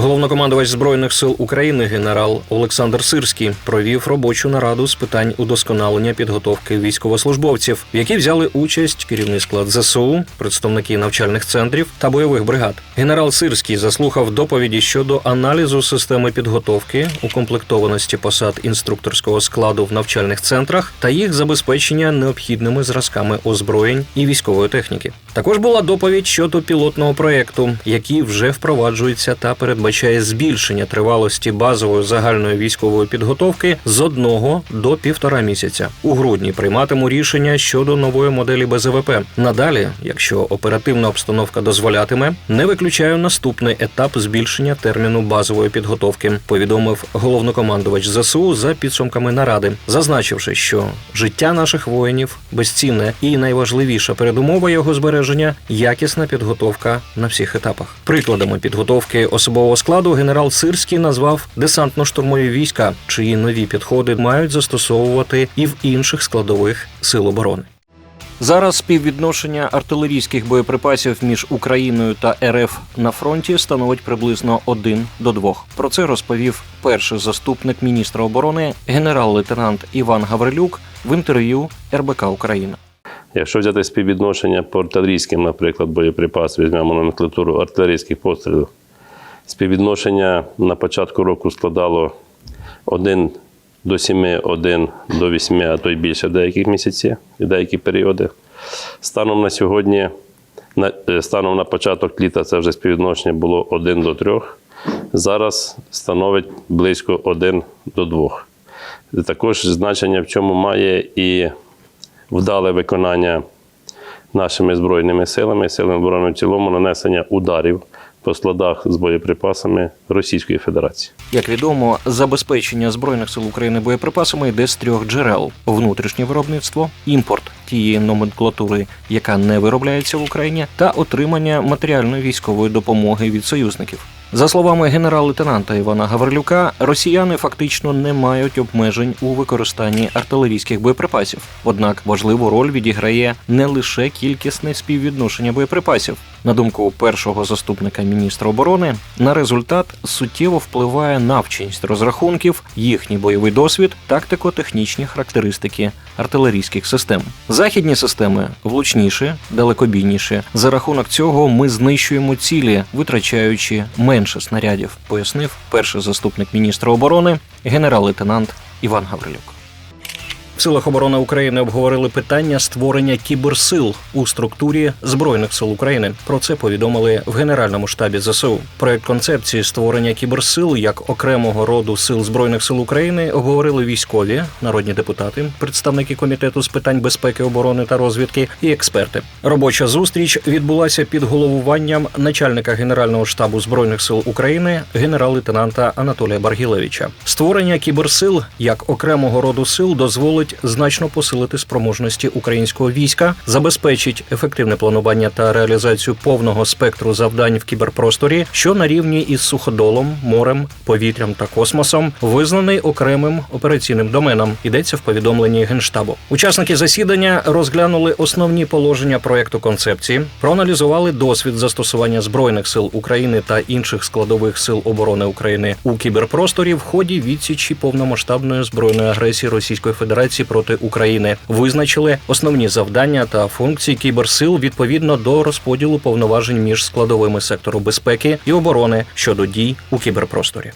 Головнокомандувач збройних сил України генерал Олександр Сирський провів робочу нараду з питань удосконалення підготовки військовослужбовців, в якій взяли участь керівний склад ЗСУ, представники навчальних центрів та бойових бригад. Генерал Сирський заслухав доповіді щодо аналізу системи підготовки, укомплектованості посад інструкторського складу в навчальних центрах та їх забезпечення необхідними зразками озброєнь і військової техніки. Також була доповідь щодо пілотного проєкту, який вже впроваджується та передбачає збільшення тривалості базової загальної військової підготовки з одного до півтора місяця. У грудні прийматиму рішення щодо нової моделі БЗВП. Надалі, якщо оперативна обстановка дозволятиме, не виключаю наступний етап збільшення терміну базової підготовки. Повідомив головнокомандувач ЗСУ за підсумками наради, зазначивши, що життя наших воїнів безцінне і найважливіша передумова його збереження якісна підготовка на всіх етапах. Прикладами підготовки особового складу генерал Сирський назвав десантно-штурмові війська, чиї нові підходи мають застосовувати і в інших складових сил оборони. Зараз співвідношення артилерійських боєприпасів між Україною та РФ на фронті становить приблизно 1 до 2. Про це розповів перший заступник міністра оборони генерал-лейтенант Іван Гаврилюк в інтерв'ю РБК Україна. Якщо взяти співвідношення по артилерійським, наприклад, боєприпас, візьмемо номенклатуру артилерійських пострілів, співвідношення на початку року складало 1 до 7, 1 до 8, а то й більше деяких місяці і деякі періоди. Станом на сьогодні, е, станом на початок літа, це вже співвідношення було 1 до 3. Зараз становить близько 1 до 2. Також значення в чому має і вдале виконання нашими збройними силами, силами оборони в цілому, нанесення ударів по складах з боєприпасами Російської Федерації. Як відомо, забезпечення збройних сил України боєприпасами йде з трьох джерел: внутрішнє виробництво, імпорт тієї номенклатури, яка не виробляється в Україні, та отримання матеріальної військової допомоги від союзників. За словами генерал-лейтенанта Івана Гаврилюка, росіяни фактично не мають обмежень у використанні артилерійських боєприпасів. Однак важливу роль відіграє не лише кількісне співвідношення боєприпасів. На думку першого заступника міністра оборони, на результат суттєво впливає навченість розрахунків, їхній бойовий досвід, тактико-технічні характеристики артилерійських систем. Західні системи влучніші, далекобійніші. За рахунок цього ми знищуємо цілі, витрачаючи менше снарядів, пояснив перший заступник міністра оборони генерал-лейтенант Іван Гаврилюк. В силах оборони України обговорили питання створення кіберсил у структурі збройних сил України. Про це повідомили в Генеральному штабі ЗСУ. Проект концепції створення кіберсил як окремого роду сил збройних сил України обговорили військові, народні депутати, представники комітету з питань безпеки, оборони та розвідки і експерти. Робоча зустріч відбулася під головуванням начальника Генерального штабу збройних сил України генерал-лейтенанта Анатолія Баргілевича. Створення кіберсил як окремого роду сил дозволить значно посилити спроможності українського війська, забезпечить ефективне планування та реалізацію повного спектру завдань в кіберпросторі, що на рівні із суходолом, морем, повітрям та космосом визнаний окремим операційним доменом. Йдеться в повідомленні генштабу. Учасники засідання розглянули основні положення проекту концепції, проаналізували досвід застосування збройних сил України та інших складових сил оборони України у кіберпросторі в ході відсічі повномасштабної збройної агресії Російської Федерації проти України. Визначили основні завдання та функції кіберсил відповідно до розподілу повноважень між складовими сектору безпеки і оборони щодо дій у кіберпросторі.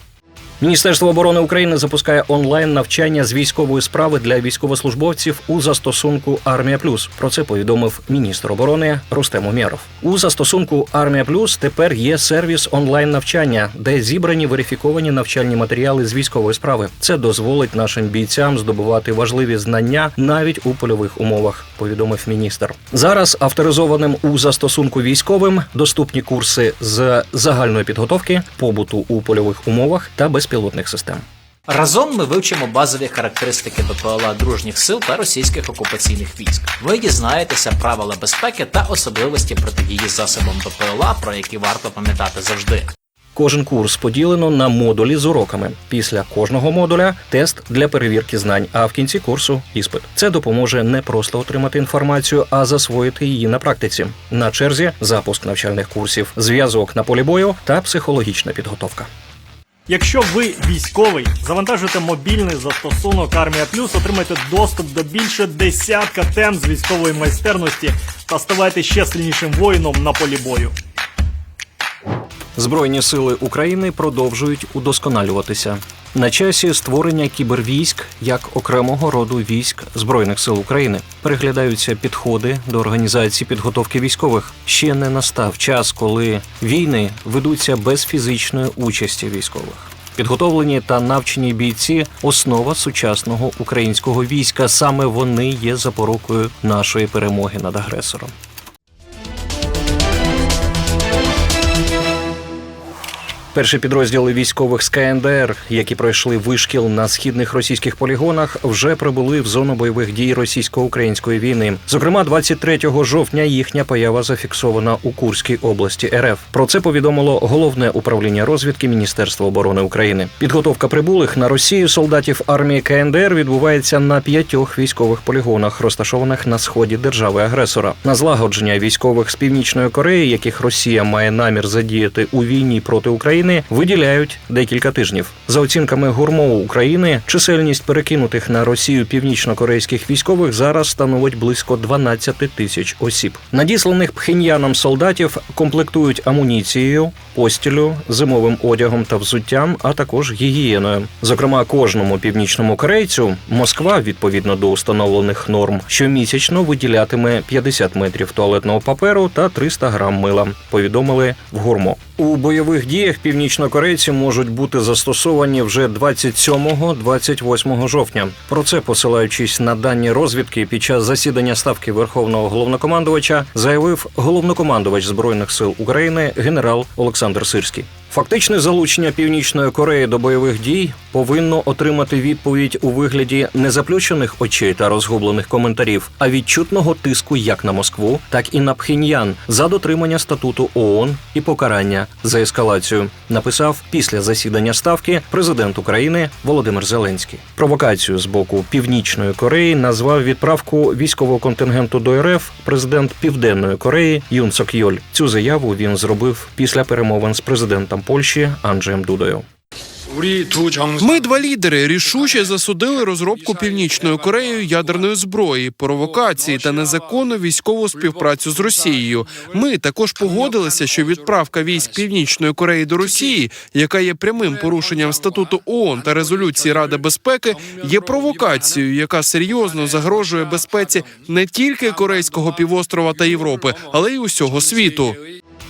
Міністерство оборони України запускає онлайн навчання з військової справи для військовослужбовців у застосунку Армія Плюс. Про це повідомив міністр оборони Рустем Умєров. У застосунку Армія Плюс тепер є сервіс онлайн навчання, де зібрані верифіковані навчальні матеріали з військової справи. Це дозволить нашим бійцям здобувати важливі знання навіть у польових умовах. Повідомив міністр. Зараз авторизованим у застосунку військовим доступні курси з загальної підготовки, побуту у польових умовах та безпілотних систем. Разом ми вивчимо базові характеристики БПЛА дружніх сил та російських окупаційних військ. Ви дізнаєтеся правила безпеки та особливості протидії засобам БПЛА, про які варто пам'ятати завжди. Кожен курс поділено на модулі з уроками. Після кожного модуля тест для перевірки знань, а в кінці курсу іспит. Це допоможе не просто отримати інформацію, а засвоїти її на практиці. На черзі запуск навчальних курсів, зв'язок на полі бою та психологічна підготовка. Якщо ви військовий, завантажуйте мобільний застосунок Армія Плюс, отримайте доступ до більше десятка тем з військової майстерності та ставайте ще сильнішим воїном на полі бою. Збройні сили України продовжують удосконалюватися. На часі створення кібервійськ як окремого роду військ Збройних сил України. Переглядаються підходи до організації підготовки військових. Ще не настав час, коли війни ведуться без фізичної участі військових. Підготовлені та навчені бійці основа сучасного українського війська. Саме вони є запорукою нашої перемоги над агресором. Перші підрозділи військових з КНДР, які пройшли вишкіл на східних російських полігонах, вже прибули в зону бойових дій російсько-української війни. Зокрема, 23 жовтня їхня поява зафіксована у Курській області РФ. Про це повідомило головне управління розвідки Міністерства оборони України. Підготовка прибулих на Росію солдатів армії КНДР відбувається на п'ятьох військових полігонах, розташованих на сході держави-агресора. На злагодження військових з північної Кореї, яких Росія має намір задіяти у війні проти України, виділяють декілька тижнів. За оцінками гурмову України, чисельність перекинутих на Росію північно-корейських військових зараз становить близько 12 тисяч осіб. Надісланих пхеньяном солдатів комплектують амуніцією, постілю, зимовим одягом та взуттям, а також гігієною. Зокрема, кожному північному корейцю Москва, відповідно до установлених норм, щомісячно виділятиме 50 метрів туалетного паперу та 300 грам мила. Повідомили в гурмо. У бойових діях північнокорейці можуть бути застосовані вже 27-28 жовтня. Про це, посилаючись на дані розвідки, під час засідання ставки верховного головнокомандувача заявив головнокомандувач збройних сил України генерал Олександр Сирський. Фактичне залучення Північної Кореї до бойових дій повинно отримати відповідь у вигляді не заплющених очей та розгублених коментарів, а відчутного тиску як на Москву, так і на Пхеньян за дотримання статуту ООН і покарання за ескалацію. Написав після засідання ставки президент України Володимир Зеленський. Провокацію з боку Північної Кореї назвав відправку військового контингенту до РФ президент Південної Кореї Юн Сок Йоль. Цю заяву він зробив після перемовин з президентом Польщі Анджеєм Дудою. Ми два лідери рішуче засудили розробку північною Кореєю ядерної зброї, провокації та незаконну військову співпрацю з Росією. Ми також погодилися, що відправка військ Північної Кореї до Росії, яка є прямим порушенням статуту ООН та резолюції Ради безпеки, є провокацією, яка серйозно загрожує безпеці не тільки Корейського півострова та Європи, але й усього світу.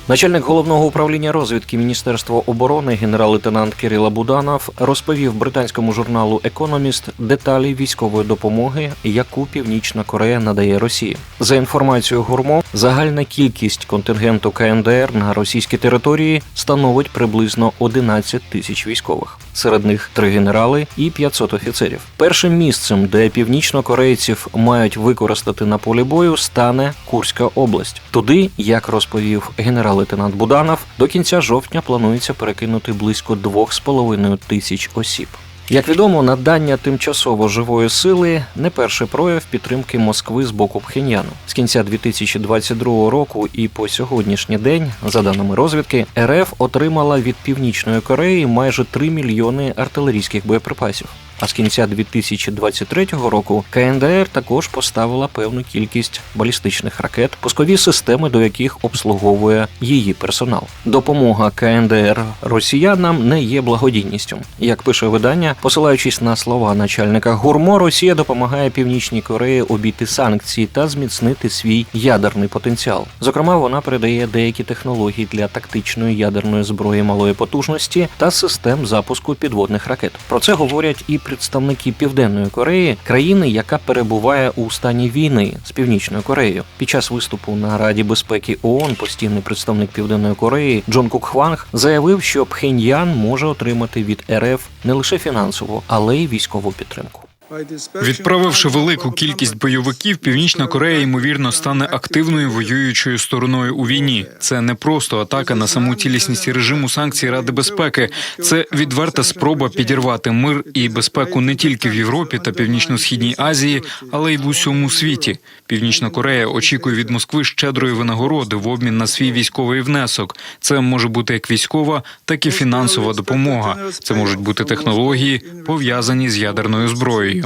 Начальник головного управління розвідки Міністерства оборони генерал-лейтенант Кирила Буданов розповів британському журналу Економіст деталі військової допомоги, яку Північна Корея надає Росії. За інформацією гурмо, загальна кількість контингенту КНДР на російській території становить приблизно 11 тисяч військових. Серед них три генерали і 500 офіцерів. Першим місцем, де північнокорейців мають використати на полі бою, стане Курська область. Туди, як розповів генерал-лейтенант Буданов, до кінця жовтня планується перекинути близько 2,5 тисяч осіб. Як відомо, надання тимчасово живої сили не перший прояв підтримки Москви з боку Пхеньяну. З кінця 2022 року і по сьогоднішній день, за даними розвідки, РФ отримала від Північної Кореї майже 3 мільйони артилерійських боєприпасів. А з кінця 2023 року КНДР також поставила певну кількість балістичних ракет, пускові системи, до яких обслуговує її персонал. Допомога КНДР росіянам не є благодійністю. Як пише видання, посилаючись на слова начальника гурмо, Росія допомагає Північній Кореї обійти санкції та зміцнити свій ядерний потенціал. Зокрема, вона передає деякі технології для тактичної ядерної зброї малої потужності та систем запуску підводних ракет. Про це говорять і представники Південної Кореї, країни, яка перебуває у стані війни з Північною Кореєю. Під час виступу на Раді безпеки ООН постійний представник Південної Кореї Джон Кук Хванг заявив, що Пхеньян може отримати від РФ не лише фінансову, але й військову підтримку. Відправивши велику кількість бойовиків, Північна Корея ймовірно стане активною воюючою стороною у війні. Це не просто атака на саму цілісність режиму санкцій Ради безпеки. Це відверта спроба підірвати мир і безпеку не тільки в Європі та північно-східній Азії, але й в усьому світі. Північна Корея очікує від Москви щедрої винагороди в обмін на свій військовий внесок. Це може бути як військова, так і фінансова допомога. Це можуть бути технології, пов'язані з ядерною зброєю.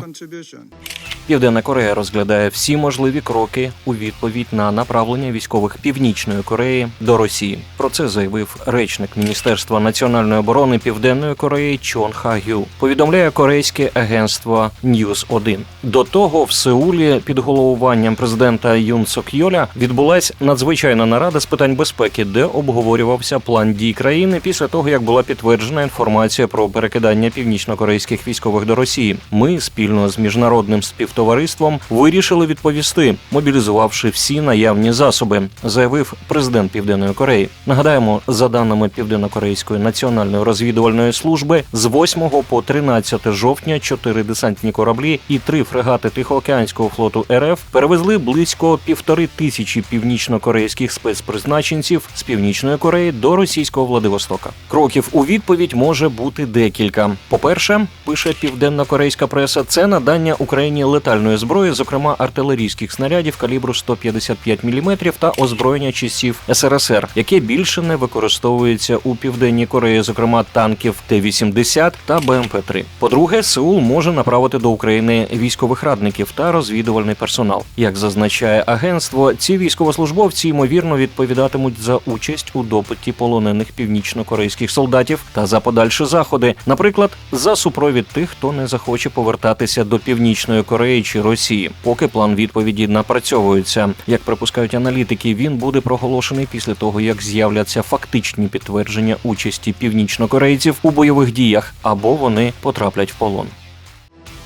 Південна Корея розглядає всі можливі кроки у відповідь на направлення військових Північної Кореї до Росії. Про це заявив речник Міністерства національної оборони Південної Кореї Чон Ха Гю. Повідомляє корейське агентство News 1 До того в Сеулі під головуванням президента Юн Сок Йоля відбулась надзвичайна нарада з питань безпеки, де обговорювався план дій країни після того, як була підтверджена інформація про перекидання північнокорейських військових до Росії. Ми спільно з міжнародним співтовариством вирішили відповісти, мобілізувавши всі наявні засоби, заявив президент Південної Кореї. Нагадаємо, за даними Південно-Корейської національної розвідувальної служби, з 8 по 13 жовтня чотири десантні кораблі і три фрегати Тихоокеанського флоту РФ перевезли близько півтори тисячі північно-корейських спецпризначенців з північної Кореї до російського Владивостока. Кроків у відповідь може бути декілька. По-перше, пише південно-корейська преса, це надання Україні летальної зброї, зокрема артилерійських снарядів калібру 155 мм та озброєння часів СРСР, яке більше не використовується у південній Кореї, зокрема танків Т-80 та БМП-3. По-друге, Сеул може направити до України військових радників та розвідувальний персонал. Як зазначає агентство, ці військовослужбовці ймовірно відповідатимуть за участь у допиті полонених північно-корейських солдатів та за подальші заходи, наприклад, за супровід тих, хто не захоче повертатися до північної Кореї чи Росії. Поки план відповіді напрацьовується. Як припускають аналітики, він буде проголошений після того, як з'являться фактичні підтвердження участі північнокорейців у бойових діях або вони потраплять в полон.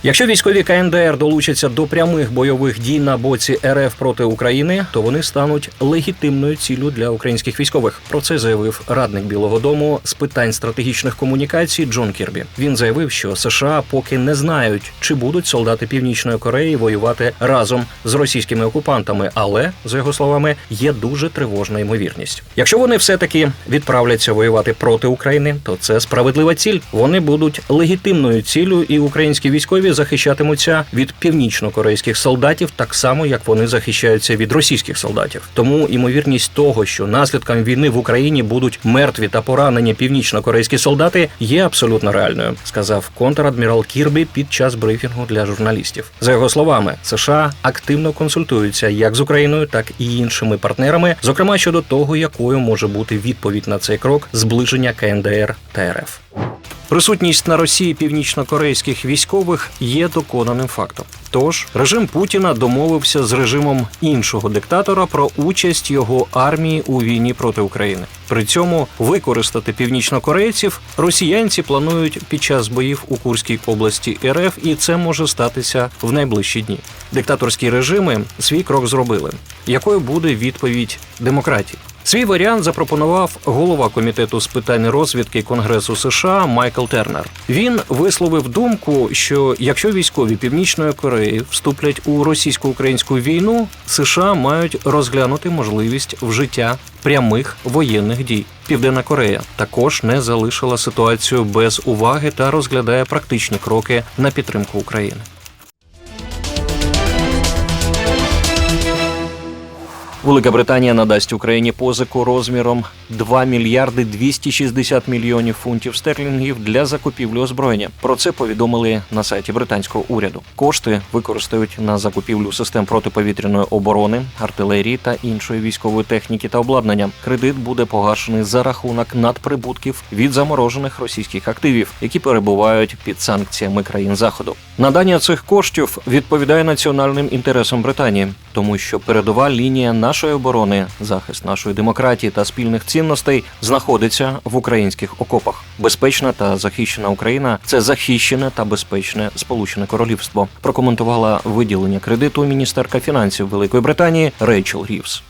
Якщо військові КНДР долучаться до прямих бойових дій на боці РФ проти України, то вони стануть легітимною ціллю для українських військових. Про це заявив радник Білого Дому з питань стратегічних комунікацій Джон Кірбі. Він заявив, що США поки не знають, чи будуть солдати Північної Кореї воювати разом з російськими окупантами, але за його словами є дуже тривожна ймовірність. Якщо вони все таки відправляться воювати проти України, то це справедлива ціль. Вони будуть легітимною ціллю, і українські військові захищатимуться від північно-корейських солдатів, так само як вони захищаються від російських солдатів. Тому ймовірність того, що наслідком війни в Україні будуть мертві та поранені північно-корейські солдати, є абсолютно реальною, сказав контрадмірал Кірбі під час брифінгу для журналістів. За його словами, США активно консультуються як з Україною, так і іншими партнерами, зокрема щодо того, якою може бути відповідь на цей крок зближення КНДР та РФ. Присутність на Росії північнокорейських військових є доконаним фактом. Тож режим Путіна домовився з режимом іншого диктатора про участь його армії у війні проти України. При цьому використати північнокорейців росіянці планують під час боїв у Курській області РФ, і це може статися в найближчі дні. Диктаторські режими свій крок зробили. Якою буде відповідь демократії? Свій варіант запропонував голова комітету з питань розвідки Конгресу США Майкл Тернер. Він висловив думку, що якщо військові Північної Кореї вступлять у російсько-українську війну, США мають розглянути можливість вжиття прямих воєнних дій. Південна Корея також не залишила ситуацію без уваги та розглядає практичні кроки на підтримку України. Велика Британія надасть Україні позику розміром 2 мільярди 260 мільйонів фунтів стерлінгів для закупівлі озброєння. Про це повідомили на сайті британського уряду. Кошти використають на закупівлю систем протиповітряної оборони, артилерії та іншої військової техніки та обладнання. Кредит буде погашений за рахунок надприбутків від заморожених російських активів, які перебувають під санкціями країн заходу. Надання цих коштів відповідає національним інтересам Британії, тому що передова лінія нашої оборони, захист нашої демократії та спільних цінностей знаходиться в українських окопах. Безпечна та захищена Україна це захищене та безпечне Сполучене Королівство. Прокоментувала виділення кредиту міністерка фінансів Великої Британії Рейчел Рівс.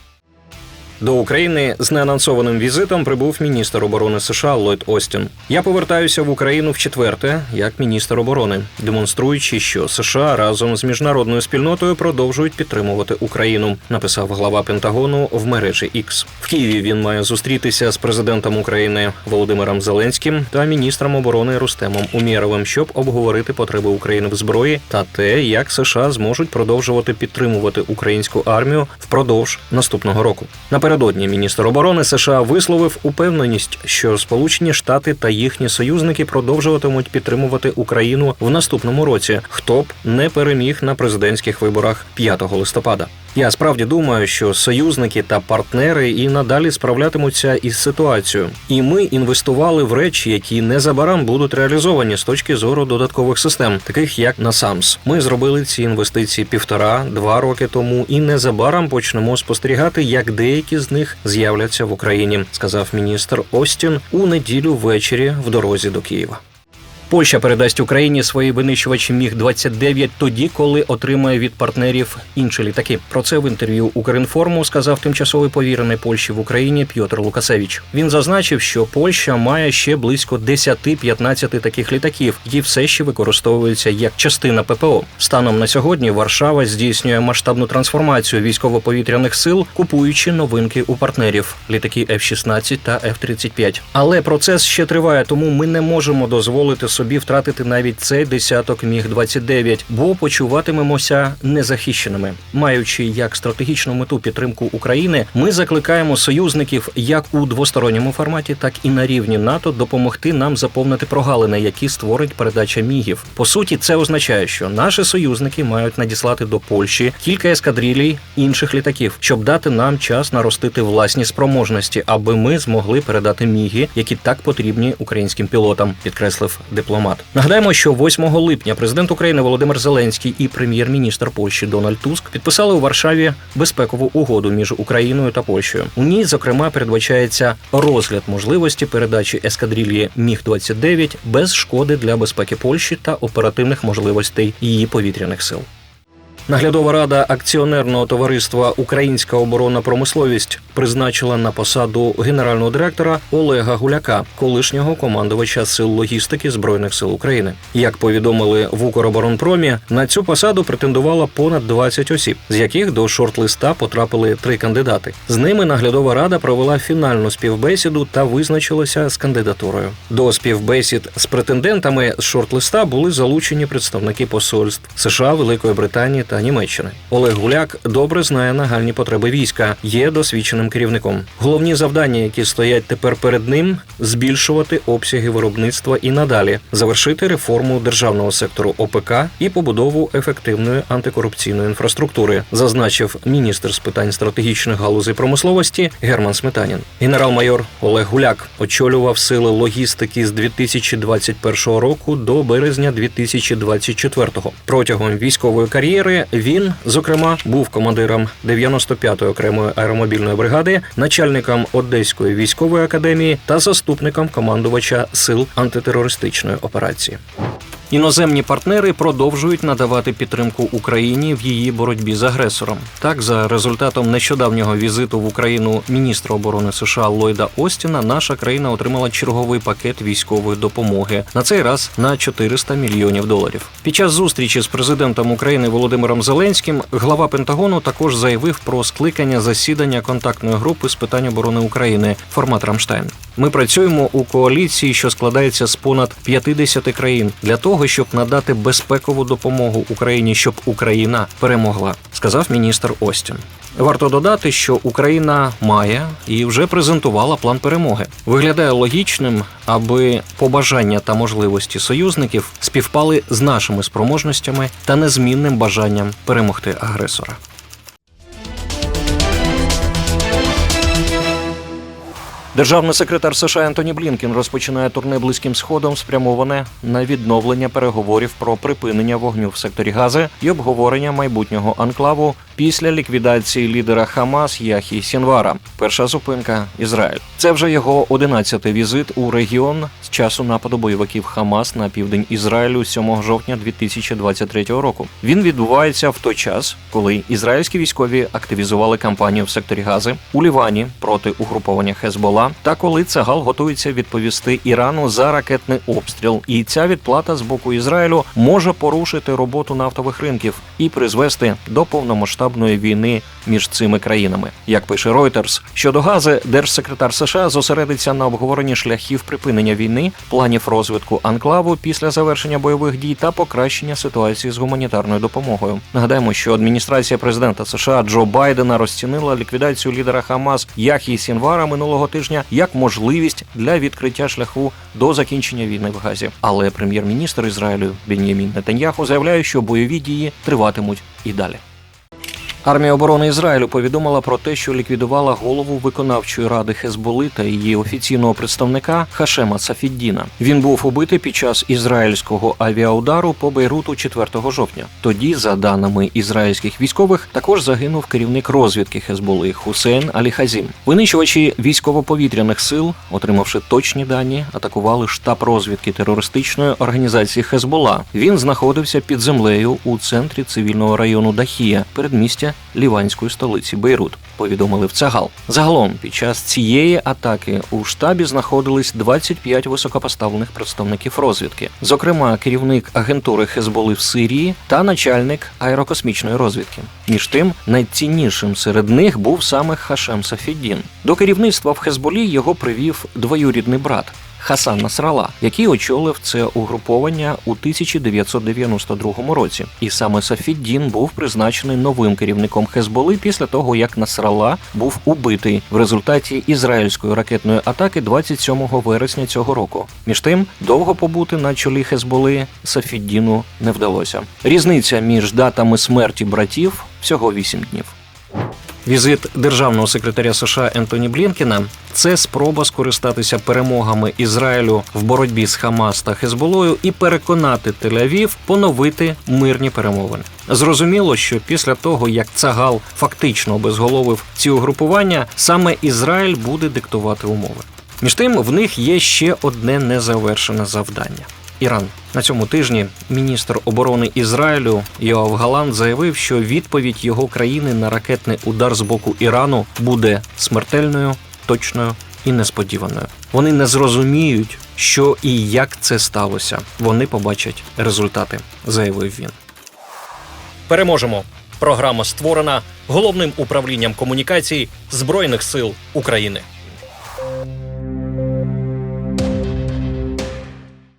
До України з неанонсованим візитом прибув міністр оборони США Ллойд Остін. Я повертаюся в Україну в четверте як міністр оборони, демонструючи, що США разом з міжнародною спільнотою продовжують підтримувати Україну. Написав глава Пентагону в мережі X. В Києві він має зустрітися з президентом України Володимиром Зеленським та міністром оборони Рустемом Умєровим, щоб обговорити потреби України в зброї та те, як США зможуть продовжувати підтримувати українську армію впродовж наступного року. Напередодні міністр оборони США висловив упевненість, що Сполучені Штати та їхні союзники продовжуватимуть підтримувати Україну в наступному році, хто б не переміг на президентських виборах 5 листопада. Я справді думаю, що союзники та партнери і надалі справлятимуться із ситуацією, і ми інвестували в речі, які незабаром будуть реалізовані з точки зору додаткових систем, таких як NASAMS. Ми зробили ці інвестиції півтора-два роки тому, і незабаром почнемо спостерігати, як деякі з них з'являться в Україні, сказав міністр Остін у неділю ввечері в дорозі до Києва. Польща передасть Україні свої винищувачі міг 29 тоді, коли отримає від партнерів інші літаки. Про це в інтерв'ю Укрінформу сказав тимчасовий повірений Польщі в Україні Пьотр Лукасевич. Він зазначив, що Польща має ще близько 10-15 таких літаків, які все ще використовуються як частина ППО. Станом на сьогодні Варшава здійснює масштабну трансформацію військово-повітряних сил, купуючи новинки у партнерів літаки F-16 та F-35. Але процес ще триває, тому ми не можемо дозволити собі втратити навіть цей десяток міг 29 бо почуватимемося незахищеними. Маючи як стратегічну мету підтримку України, ми закликаємо союзників як у двосторонньому форматі, так і на рівні НАТО допомогти нам заповнити прогалини, які створить передача мігів. По суті, це означає, що наші союзники мають надіслати до Польщі кілька ескадрилій інших літаків, щоб дати нам час наростити власні спроможності, аби ми змогли передати міги, які так потрібні українським пілотам, підкреслив дипломат. Нагадаємо, що 8 липня президент України Володимир Зеленський і прем'єр-міністр Польщі Дональд Туск підписали у Варшаві безпекову угоду між Україною та Польщею. У ній, зокрема, передбачається розгляд можливості передачі ескадрильї Міг 29 без шкоди для безпеки Польщі та оперативних можливостей її повітряних сил. Наглядова рада акціонерного товариства Українська оборонна промисловість призначила на посаду генерального директора Олега Гуляка, колишнього командувача сил логістики збройних сил України. Як повідомили в Укроборонпромі, на цю посаду претендувало понад 20 осіб, з яких до шорт-листа потрапили три кандидати. З ними наглядова рада провела фінальну співбесіду та визначилася з кандидатурою. До співбесід з претендентами з шорт-листа були залучені представники посольств США, Великої Британії та Німеччини. Олег Гуляк добре знає нагальні потреби війська, є досвідченим керівником. Головні завдання, які стоять тепер перед ним, збільшувати обсяги виробництва і надалі, завершити реформу державного сектору ОПК і побудову ефективної антикорупційної інфраструктури, зазначив міністр з питань стратегічних галузей промисловості Герман Сметанін. Генерал-майор Олег Гуляк очолював сили логістики з 2021 року до березня 2024. Протягом військової кар'єри він, зокрема, був командиром 95-ї окремої аеромобільної бригади, начальником Одеської військової академії та заступником командувача сил антитерористичної операції. Іноземні партнери продовжують надавати підтримку Україні в її боротьбі з агресором. Так, за результатом нещодавнього візиту в Україну міністра оборони США Ллойда Остіна, наша країна отримала черговий пакет військової допомоги на цей раз на 400 мільйонів доларів. Під час зустрічі з президентом України Володимиром Зеленським глава Пентагону також заявив про скликання засідання контактної групи з питань оборони України формат Рамштайн. Ми працюємо у коаліції, що складається з понад 50 країн, для того, щоб надати безпекову допомогу Україні, щоб Україна перемогла, сказав міністр Остін. Варто додати, що Україна має і вже презентувала план перемоги. Виглядає логічним, аби побажання та можливості союзників співпали з нашими спроможностями та незмінним бажанням перемогти агресора. Державний секретар США Ентоні Блінкен розпочинає турне близьким сходом, спрямоване на відновлення переговорів про припинення вогню в секторі Гази і обговорення майбутнього анклаву після ліквідації лідера Хамас Яхі Сінвара. Перша зупинка Ізраїль. Це вже його одинадцятий візит у регіон з часу нападу бойовиків Хамас на південь Ізраїлю 7 жовтня 2023 року. Він відбувається в той час, коли ізраїльські військові активізували кампанію в секторі Гази у Лівані проти угруповання Хезбола, та коли Цагал готується відповісти Ірану за ракетний обстріл. І ця відплата з боку Ізраїлю може порушити роботу нафтових ринків і призвести до повномасштабної війни між цими країнами. Як пише Reuters, щодо Гази, держсекретар США зосередиться на обговоренні шляхів припинення війни, планів розвитку анклаву після завершення бойових дій та покращення ситуації з гуманітарною допомогою. Нагадаємо, що адміністрація президента США Джо Байдена розцінила ліквідацію лідера Хамас Яхі Сінвара минулого тижня як можливість для відкриття шляху до закінчення війни в Газі. Але прем'єр-міністр Ізраїлю Бен'ямін Нетаньяху заявляє, що бойові дії триватимуть і далі. Армія оборони Ізраїлю повідомила про те, що ліквідувала голову виконавчої ради Хезболи та її офіційного представника Хашема Сафіддіна. Він був убитий під час ізраїльського авіаудару по Бейруту 4 жовтня. Тоді, за даними ізраїльських військових, також загинув керівник розвідки Хезболи Хусейн Аліхазім. Винищувачі військово-повітряних сил, отримавши точні дані, атакували штаб розвідки терористичної організації Хезбола. Він знаходився під землею у центрі цивільного району Дахія, передмістя ліванської столиці Бейрут. Повідомили в Цагал. Загалом під час цієї атаки у штабі знаходились 25 високопоставлених представників розвідки, зокрема керівник агентури Хезболи в Сирії та начальник аерокосмічної розвідки. Між тим, найціннішим серед них був саме Хашем Сафіддін. До керівництва в Хезболі його привів двоюрідний брат. Хасан Насрала, який очолив це угруповання у 1992 році, і саме Сафіддін був призначений новим керівником Хезболи після того, як Насрала був убитий в результаті ізраїльської ракетної атаки 27 вересня цього року. Між тим, довго побути на чолі Хезболи Сафіддіну не вдалося. Різниця між датами смерті братів всього 8 днів. Візит державного секретаря США Ентоні Блінкена це спроба скористатися перемогами Ізраїлю в боротьбі з Хамас та Хезболою і переконати Тель-Авів поновити мирні перемовини. Зрозуміло, що після того як Цагал фактично обезголовив ці угрупування, саме Ізраїль буде диктувати умови. Між тим, в них є ще одне незавершене завдання. Іран на цьому тижні міністр оборони Ізраїлю Йоав Галан заявив, що відповідь його країни на ракетний удар з боку Ірану буде смертельною, точною і несподіваною. Вони не зрозуміють, що і як це сталося. Вони побачать результати, заявив він. Переможемо. Програма створена головним управлінням комунікацій Збройних сил України.